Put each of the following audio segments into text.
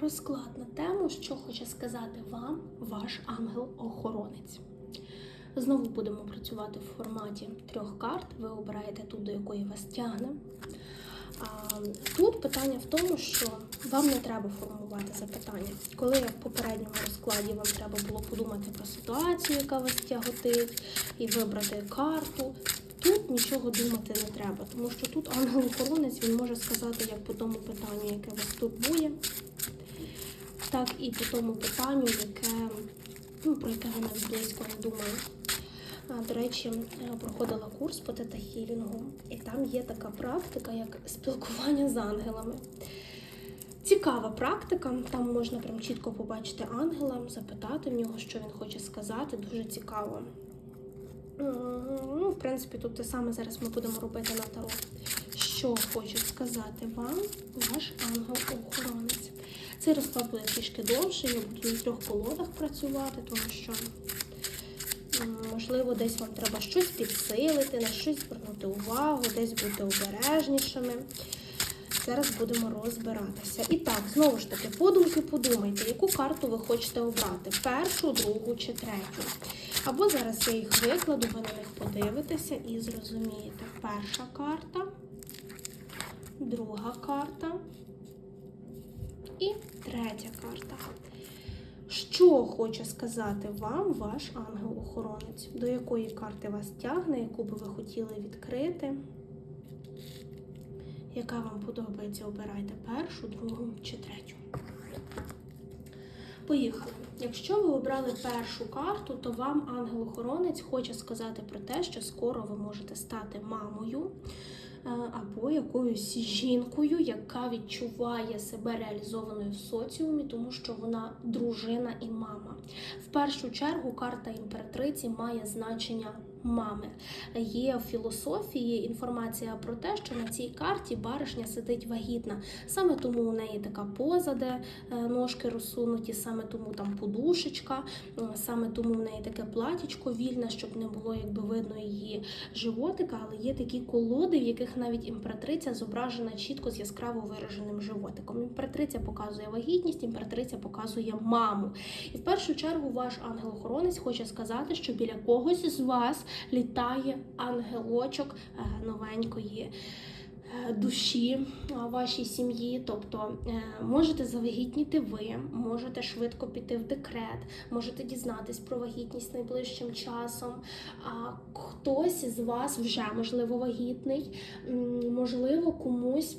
розклад на тему, що хоче сказати вам ваш ангел-охоронець. Знову будемо працювати в форматі трьох карт. Ви обираєте ту, до якої вас тягне. Тут питання в тому, що вам не треба формувати запитання. Коли в попередньому розкладі вам треба було подумати про ситуацію, яка вас тяготить, і вибрати карту. Тут нічого думати не треба, тому що тут ангел-охоронець він може сказати як по тому питанню, яке вас турбує, так і по тому питанню, яке, ну, про яке ви навіть близько не думали. До речі, я проходила курс по тета-хілінгу, і там є така практика, як спілкування з ангелами. Цікава практика, там можна прям чітко побачити ангела, запитати в нього, що він хоче сказати. Дуже цікаво. Ну, в принципі, тут те саме зараз ми будемо робити на таро. Що хоче сказати вам ваш ангел-охоронець. Цей розклад буде трішки довше, я буду на трьох колодах працювати, тому що можливо десь вам треба щось підсилити, на щось звернути увагу, десь бути обережнішими. Зараз будемо розбиратися. І так, знову ж таки, подумки подумайте, яку карту ви хочете обрати: першу, другу чи третю. Або зараз я їх викладу, ви на них подивитеся і зрозумієте. Перша карта, друга карта і третя карта. Що хоче сказати вам ваш ангел-охоронець? До якої карти вас тягне, яку би ви хотіли відкрити? Яка вам подобається, обирайте першу, другу чи третю. Поїхали. Якщо ви обрали першу карту, то вам ангел-охоронець хоче сказати про те, що скоро ви можете стати мамою або якоюсь жінкою, яка відчуває себе реалізованою в соціумі, тому що вона дружина і мама. В першу чергу карта імператриці має значення мами. Є в філософії інформація про те, що на цій карті баришня сидить вагітна. Саме тому у неї така поза, де е, ножки розсунуті, саме тому там подушечка, е, саме тому в неї таке платічко вільне, щоб не було якби видно її животика, але є такі колоди, в яких навіть імператриця зображена чітко з яскраво вираженим животиком. Імператриця показує вагітність, імператриця показує маму. І в першу чергу ваш ангел-охоронець хоче сказати, що біля когось з вас літає ангелочок е, новенької. е, Душі вашій сім'ї, тобто е, можете завагітніти ви, можете швидко піти в декрет, можете дізнатись про вагітність найближчим часом. А хтось з вас вже можливо вагітний, можливо, комусь.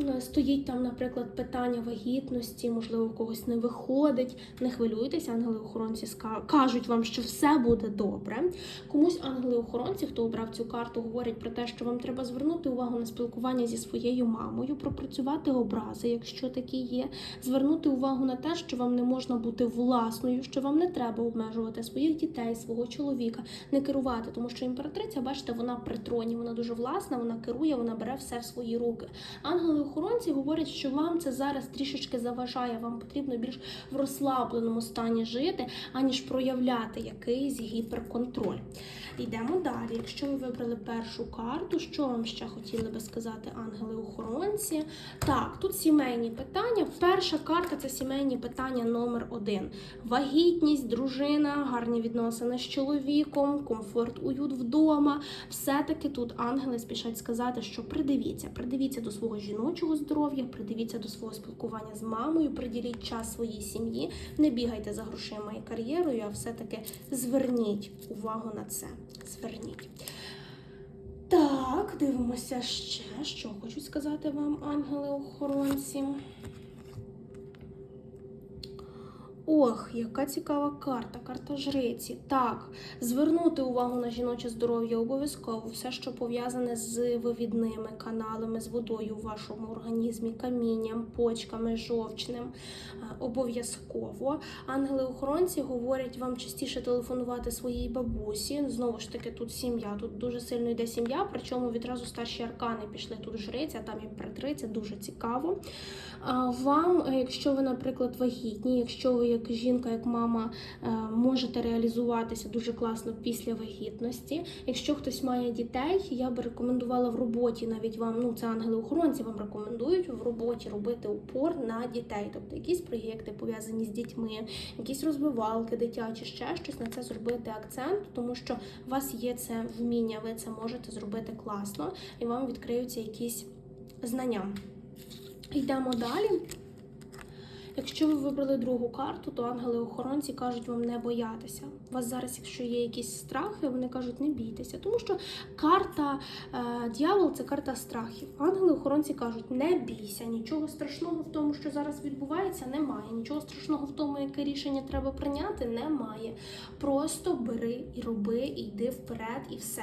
Е, Стоїть там, наприклад, питання вагітності, можливо, когось не виходить. Не хвилюйтеся, ангели-охоронці кажуть вам, що все буде добре. Комусь ангели-охоронці, хто обрав цю карту, говорять про те, що вам треба звернути увагу на спілкування зі своєю мамою, пропрацювати образи, якщо такі є, звернути увагу на те, що вам не можна бути власною, що вам не треба обмежувати своїх дітей, свого чоловіка, не керувати, тому що імператриця, бачите, вона при троні, вона дуже власна, вона керує, вона бере все в свої руки. Ангели-охоронці говорять, що вам це зараз трішечки заважає, вам потрібно більш в розслабленому стані жити, аніж проявляти якийсь гіперконтроль. Йдемо далі. Якщо ви вибрали першу карту, що вам ще хотіли би сказати ангели-охоронці? Так, тут сімейні питання. Перша карта це сімейні питання номер один: вагітність, дружина, гарні відносини з чоловіком, комфорт, уют вдома. Все-таки тут ангели спішать сказати, що придивіться, придивіться до свого жіночого здоров'я, придивіться до свого спілкування з мамою, приділіть час своїй сім'ї, не бігайте за грошима і кар'єрою, а все-таки зверніть увагу на це. Зверніть. Так, дивимося ще, що хочуть сказати вам ангели-охоронці. Ох, яка цікава карта, карта жриці. Так, звернути увагу на жіноче здоров'я обов'язково. Все, що пов'язане з вивідними каналами, з водою в вашому організмі, камінням, почками, жовчним. е, Обов'язково. Ангели-охоронці говорять вам частіше телефонувати своїй бабусі. Знову ж таки, тут сім'я, тут дуже сильно йде сім'я, причому відразу старші аркани пішли тут жриця, там імператриця, дуже цікаво. Вам, е, якщо ви, наприклад, вагітні, якщо ви як жінка, як мама е, можете реалізуватися дуже класно після вагітності. Якщо хтось має дітей, я би рекомендувала в роботі навіть вам, ну це ангели-охоронці вам рекомендують в роботі робити упор на дітей, тобто якісь проєкти пов'язані з дітьми, якісь розвивалки дитячі, ще щось на це зробити акцент, тому що у вас є це вміння, ви це можете зробити класно, і вам відкриються якісь знання. Йдемо далі. Якщо ви вибрали другу карту, то ангели-охоронці кажуть вам не боятися. У вас зараз, якщо є якісь страхи, вони кажуть не бійтеся, тому що карта е, дьявол це карта страхів. Ангели-охоронці кажуть, не бійся, нічого страшного в тому, що зараз відбувається, немає. Нічого страшного в тому, яке рішення треба прийняти, немає. Просто бери і роби, і йди вперед, і все.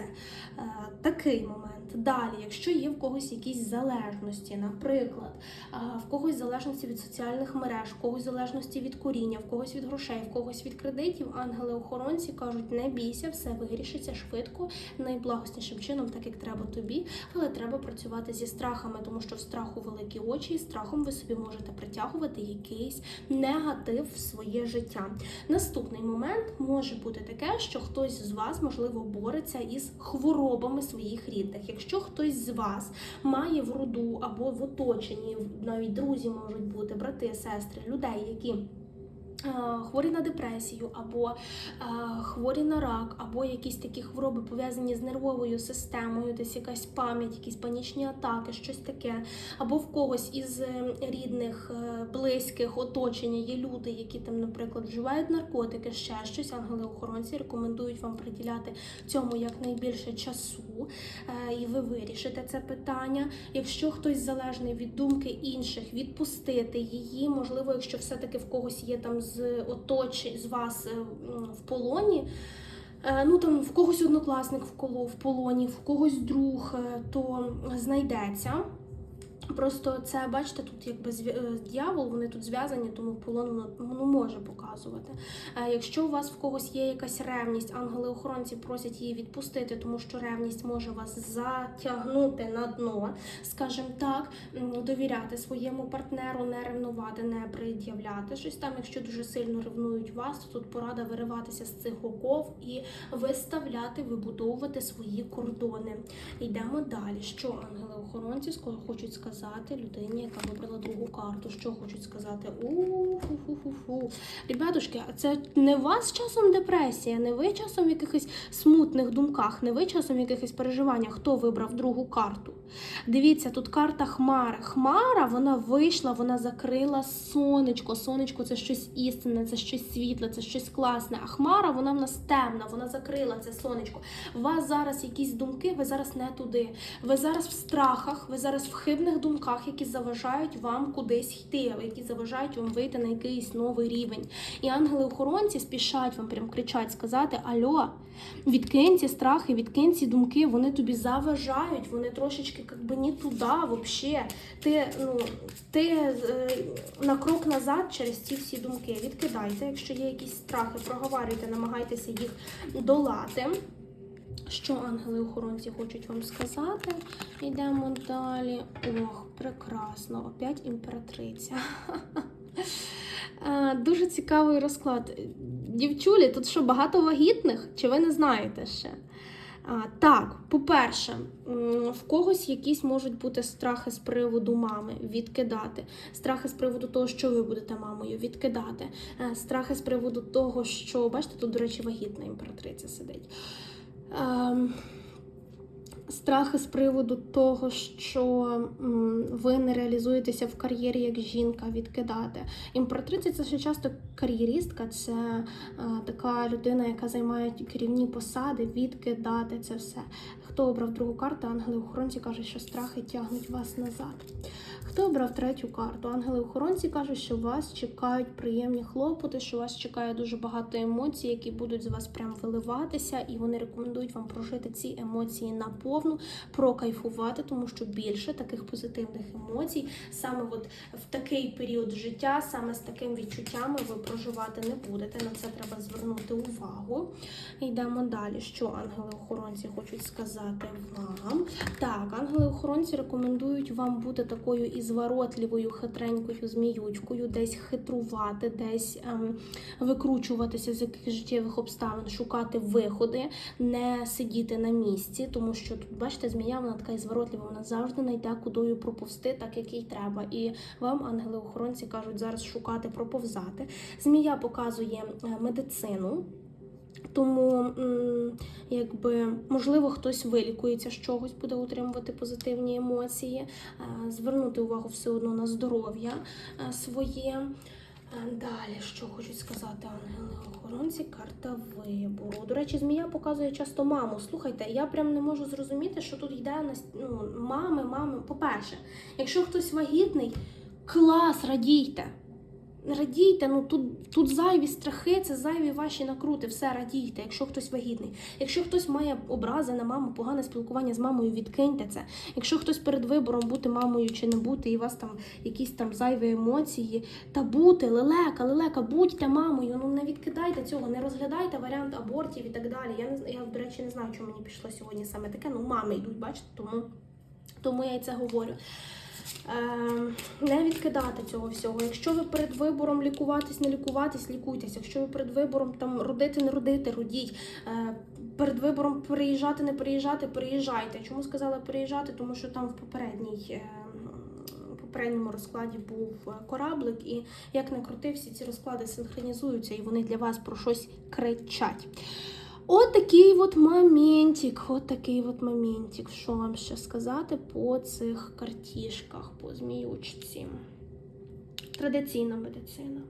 Е, такий момент. Далі, якщо є в когось якісь залежності, наприклад, в когось залежності від соціальних мереж, в когось залежності від коріння, в когось від грошей, в когось від кредитів, ангели-охоронці кажуть, не бійся, все вирішиться швидко, найблагоснішим чином, так як треба тобі, але треба працювати зі страхами, тому що в страху великі очі, і страхом ви собі можете притягувати якийсь негатив в своє життя. Наступний момент може бути таке, що хтось з вас, можливо, бореться із хворобами своїх рідних. Якщо хтось з вас має в роду або в оточенні, навіть друзі можуть бути, брати, сестри, людей, які Хворі на депресію, або е, хворі на рак, або якісь такі хвороби пов'язані з нервовою системою, десь якась пам'ять, якісь панічні атаки, щось таке. Або в когось із е, рідних, е, близьких оточення є люди, які там, наприклад, вживають наркотики, ще щось. Ангели-охоронці рекомендують вам приділяти цьому якнайбільше часу, е, і ви вирішите це питання. Якщо хтось залежний від думки інших, відпустити її, можливо, якщо все-таки в когось є там з оточень з вас е, в полоні. е, Ну там в когось однокласник в коло в полоні, в когось друг, е, то знайдеться. Просто це, бачите, тут якби е, дьявол, вони тут зв'язані, тому полон воно, воно може показувати. Е, Якщо у вас в когось є якась ревність, ангели-охоронці просять її відпустити, тому що ревність може вас затягнути на дно, скажімо так, довіряти своєму партнеру, не ревнувати, не пред'являти щось там. Якщо дуже сильно ревнують вас, то тут порада вириватися з цих оков і виставляти, вибудовувати свої кордони. Йдемо далі. Що ангели-охоронці хочуть сказати людині, яка вибрала другу карту? Що хочуть сказати? У-фу-фу-фу-фу. Ребятушки, а це не у вас часом депресія, не ви часом в якихось смутних думках, не ви часом в якихось переживаннях, хто вибрав другу карту. Дивіться, тут карта Хмари. Хмара вона вийшла, вона закрила сонечко. Сонечко це щось істинне, це щось світле, це щось класне. А хмара вона в нас темна, вона закрила це сонечко. У вас зараз якісь думки, ви зараз не туди. Ви зараз в страхах, ви зараз в хибних думках, які заважають вам кудись йти, які заважають вам вийти на якийсь новий рівень. І ангели-охоронці спішать вам прям кричать, сказати: Альо, відкинь ці страхи, відкинь ці думки, вони тобі заважають, вони трошечки як би не туди взагалі. Ти, ну, ти е, на крок назад через ці всі думки. Відкидайте, якщо є якісь страхи, проговорюйте, намагайтеся їх долати. Що ангели-охоронці хочуть вам сказати? Йдемо далі. Ох, прекрасно. Опять імператриця. Е, Дуже цікавий розклад. Дівчулі, тут що, багато вагітних? Чи ви не знаєте ще? А, так, по-перше, в когось якісь можуть бути страхи з приводу мами відкидати, страхи з приводу того, що ви будете мамою, відкидати, Е, страхи з приводу того, що бачите, тут, до речі, вагітна імператриця сидить. Ем, Страхи з приводу того, що ви не реалізуєтеся в кар'єрі як жінка, відкидати. Імператриця це ще часто кар'єристка, це е, така людина, яка займає керівні посади, відкидати це все. Хто обрав другу карту, ангели-охоронці кажуть, що страхи тягнуть вас назад. Хто обрав третю карту? Ангели-охоронці кажуть, що вас чекають приємні хлопоти, що вас чекає дуже багато емоцій, які будуть з вас прям виливатися, і вони рекомендують вам прожити ці емоції наповну, прокайфувати, тому що більше таких позитивних емоцій саме от в такий період життя, саме з такими відчуттями ви проживати не будете. На це треба звернути увагу. Йдемо далі. Що ангели-охоронці хочуть сказати? Сказати вам? Так, ангели-охоронці рекомендують вам бути такою і зворотливою, хитренькою зміючкою, десь хитрувати, десь ем, викручуватися з якихось життєвих обставин, шукати виходи, не сидіти на місці, тому що тут, бачите, змія вона така і зворотлива, вона завжди знайде кудою проповсти, так як їй треба. І вам ангели-охоронці кажуть зараз шукати, проповзати. Змія показує е, медицину. Тому, якби, можливо, хтось вилікується з чогось, буде отримувати позитивні емоції, е, звернути увагу все одно на здоров'я е, своє. Е, Далі, що хочуть сказати ангели-охоронці, карта вибору. До речі, змія показує часто маму. Слухайте, я прям не можу зрозуміти, що тут йде на ну, мами, мами. По-перше, якщо хтось вагітний, клас, радійте. Радійте, ну тут, тут зайві страхи, це зайві ваші накрути, все радійте, якщо хтось вагітний. Якщо хтось має образи на маму, погане спілкування з мамою, відкиньте це. Якщо хтось перед вибором бути мамою чи не бути, і у вас там якісь там зайві емоції, та бути, лелека, лелека, будьте мамою. Ну не відкидайте цього, не розглядайте варіант абортів і так далі. Я не я, до речі, не знаю, чому мені пішло сьогодні саме таке. Ну, мами йдуть, бачите, тому, тому я і це говорю. Е, не відкидати цього всього. Якщо ви перед вибором лікуватись, не лікуватись, лікуйтесь. Якщо ви перед вибором там родити, не родити, родіть. Е, перед вибором переїжджати, не переїжджати, переїжджайте. Чому сказала переїжджати? Тому що там в попередній. е, попередньому розкладі був е, кораблик, і як не крути, всі ці розклади синхронізуються, і вони для вас про щось кричать. От такий от моментик, от такий от моментик. Що вам ще сказати по цих картішках, по зміючці? Традиційна медицина.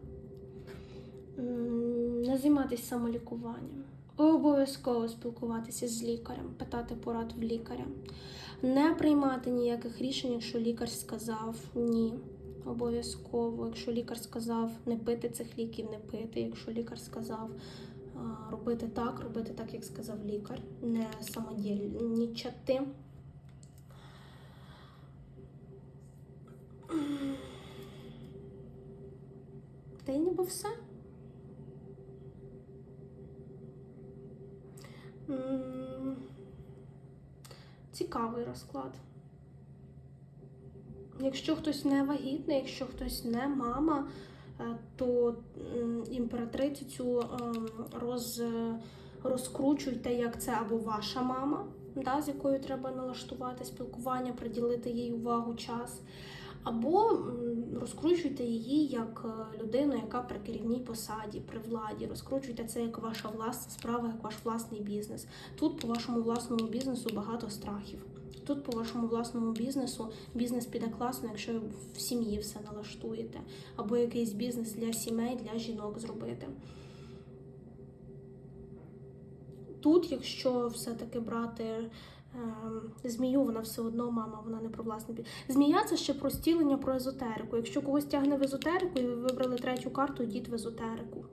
Не займатися самолікуванням. Обов'язково спілкуватися з лікарем, питати порад в лікаря. Не приймати ніяких рішень, якщо лікар сказав ні. Обов'язково, якщо лікар сказав не пити цих ліків, не пити. Якщо лікар сказав робити так, робити так, як сказав лікар, не самодільничати. Та й ніби все. Цікавий розклад. Якщо хтось не вагітний, якщо хтось не мама, то імператрицю цю ем, роз, розкручуйте, як це або ваша мама, да, з якою треба налаштувати спілкування, приділити їй увагу, час. Або розкручуйте її як е, людину, яка при керівній посаді, при владі. Розкручуйте це як ваша власна справа, як ваш власний бізнес. Тут по вашому власному бізнесу багато страхів. Тут по вашому власному бізнесу бізнес піде класно, якщо в сім'ї все налаштуєте, або якийсь бізнес для сімей, для жінок зробити. Тут, якщо все-таки брати ем, змію, вона все одно мама, вона не про власний бізнес. Змія це ще про стілення, про езотерику. Якщо когось тягне в езотерику і ви вибрали третю карту, йдіть в езотерику.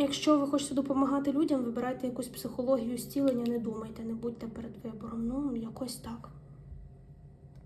Якщо ви хочете допомагати людям, вибирайте якусь психологію зцілення, не думайте, не будьте перед вибором. Ну, якось так.